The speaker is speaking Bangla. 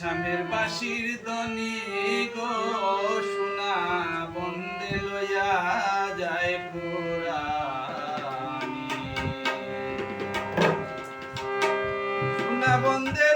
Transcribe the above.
আসামের বাসির দনি গো বন্দে লয়া যায় পুরা বন্দে